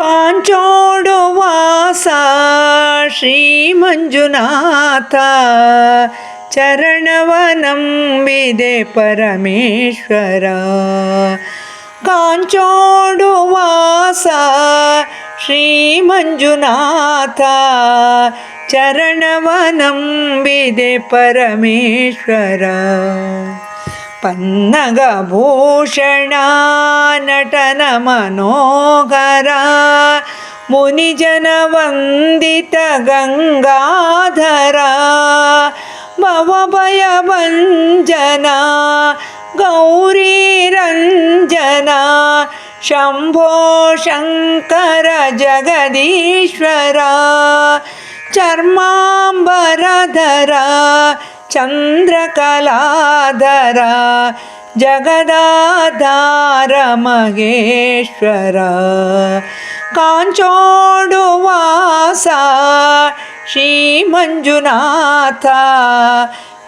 काञ्चोडो श्रीमञ्जुनाथ चरणवनं विदे परमेश्वर। काञ्चोडुवासा श्रीमञ्जुनाथ चरणवनं विदे परमेश्वर। पन्नगूषणा नटनमनोहरा मुनिजनवन्दितगङ्गाधरा भवभयभञ्जना गौरीरञ्जना शम्भो शङ्कर जगदीश्वरा चर्माम्बरधरा ಚಂದ್ರಕಲಾಧರ ಜಗದಾಧಾರ ಮಹೇಶ್ವರ. ಕಾಂಚೋಡುವಾಸ ಶ್ರೀ ಮಂಜುನಾಥ.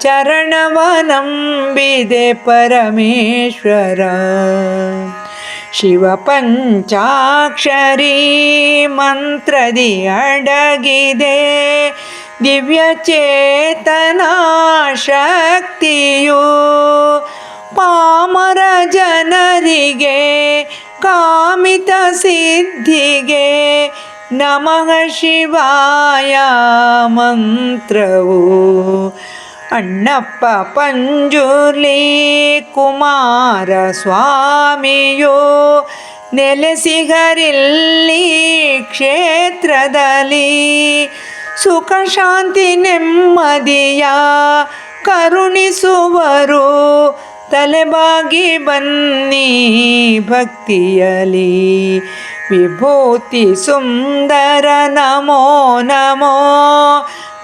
ಚರಣವನಂಬಿದೆ ಪರಮೇಶ್ವರ. ಶಿವ ಪಂಚಾಕ್ಷರಿ ಮಂತ್ರದಿ ಅಡಗಿದೆ. ದಿವ್ಯ ಚೇತನ ಶಕ್ತಿಯು ಪಾಮರ ಜನರಿಗೆ, ಕಾಮಿತ ಸಿದ್ಧಿಗೆ ನಮಃ ಶಿವಾಯ ಮಂತ್ರವು. ಅಣ್ಣಪ್ಪ ಪಂಜುರ್ಲಿ ಕುಮಾರ ಸ್ವಾಮಿಯು ನೆಲೆಸಿಗರಿಲ್ಲಿ ಕ್ಷೇತ್ರದಲ್ಲಿ ಸುಖ ಶಾಂತಿ ನೆಮ್ಮದಿಯ ಕರುಣಿಸುವರು ತಲೆಬಾಗಿ ಬನ್ನಿ ಭಕ್ತಿಯಲಿ ವಿಭೂತಿ ಸುಂದರ ನಮೋ ನಮೋ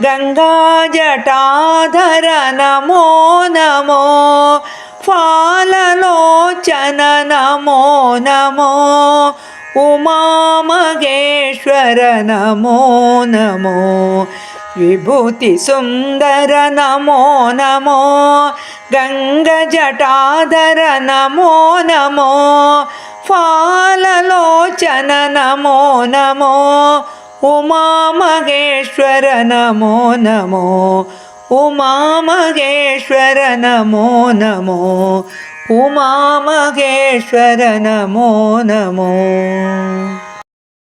ಗಂಗಾ ಜಟಾಧರ ನಮೋ ನಮೋ ಫಾಲಲೋಚನ ನಮೋ ನಮೋ ಉಮಾಮಗೇಶ್ವರ मगेश्वर नमो। नमो विभूतिसुन्दर नमो। नमो गङ्गजटाधर नमो। नमो फाललोचन नमो। नमो उमामगेश्वर नमो। नमो उमामगेश्वर नमो। नमो उमामगेश्वर नमो नमो।